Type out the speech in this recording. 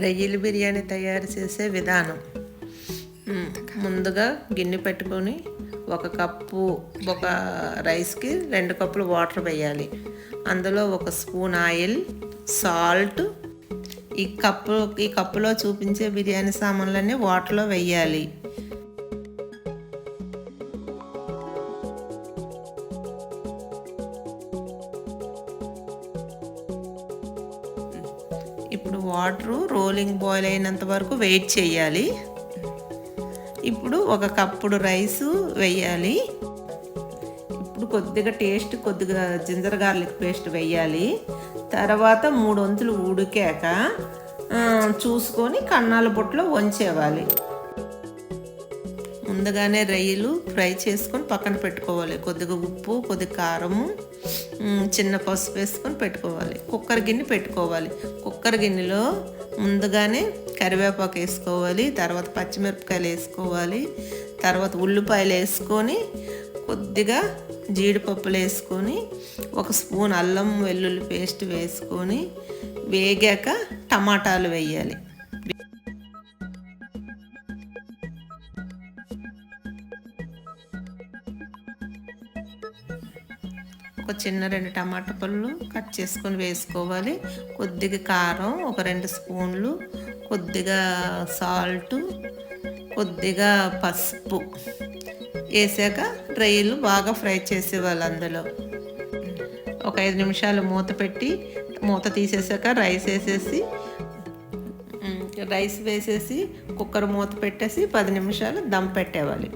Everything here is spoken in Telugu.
రొయ్యల బిర్యానీ తయారు చేసే విధానం. ముందుగా గిన్నె పెట్టుకొని ఒక కప్పు ఒక రైస్కి రెండు కప్పులు వాటర్ వేయాలి. అందులో ఒక స్పూన్ ఆయిల్ సాల్ట్ ఈ కప్పు ఈ కప్పులో చూపించే బిర్యానీ సామాన్లన్నీ వాటర్లో వేయాలి. ఇప్పుడు వాటరు రోలింగ్ బాయిల్ అయినంత వరకు వెయిట్ చేయాలి. ఇప్పుడు ఒక కప్పుడు రైస్ వేయాలి. ఇప్పుడు కొద్దిగా టేస్ట్ కొద్దిగా జింజర్ గార్లిక్ పేస్ట్ వేయాలి. తర్వాత మూడు వంతులు ఉడికాక చూసుకొని కన్నాల బుట్టలో వంచేవాలి. ముందుగానే రొయ్యలు ఫ్రై చేసుకొని పక్కన పెట్టుకోవాలి. కొద్దిగా ఉప్పు కొద్దిగా కారము చిన్న పసుపు వేసుకొని పెట్టుకోవాలి. కుక్కర్ గిన్నె పెట్టుకోవాలి. కుక్కర్ గిన్నెలో ముందుగానే కరివేపాకు వేసుకోవాలి తర్వాత పచ్చిమిరపకాయలు వేసుకోవాలి తర్వాత ఉల్లిపాయలు వేసుకొని కొద్దిగా జీడిపప్పులు వేసుకొని ఒక స్పూన్ అల్లం వెల్లుల్లి పేస్ట్ వేసుకొని వేగాక టమాటాలు వేయాలి. ఒక చిన్న రెండు టమాటా పళ్ళు కట్ చేసుకొని వేసుకోవాలి. కొద్దిగా కారం ఒక రెండు స్పూన్లు కొద్దిగా సాల్ట్ కొద్దిగా పసుపు. వేసాక రొయ్యలు బాగా ఫ్రై చేసేవాళ్ళు అందులో. ఒక ఐదు నిమిషాలు మూత పెట్టి మూత తీసేసాక రైస్ వేసేసి రైస్ వేసేసి కుక్కర్ మూత పెట్టేసి పది నిమిషాలు దమ్ పెట్టేవాలి.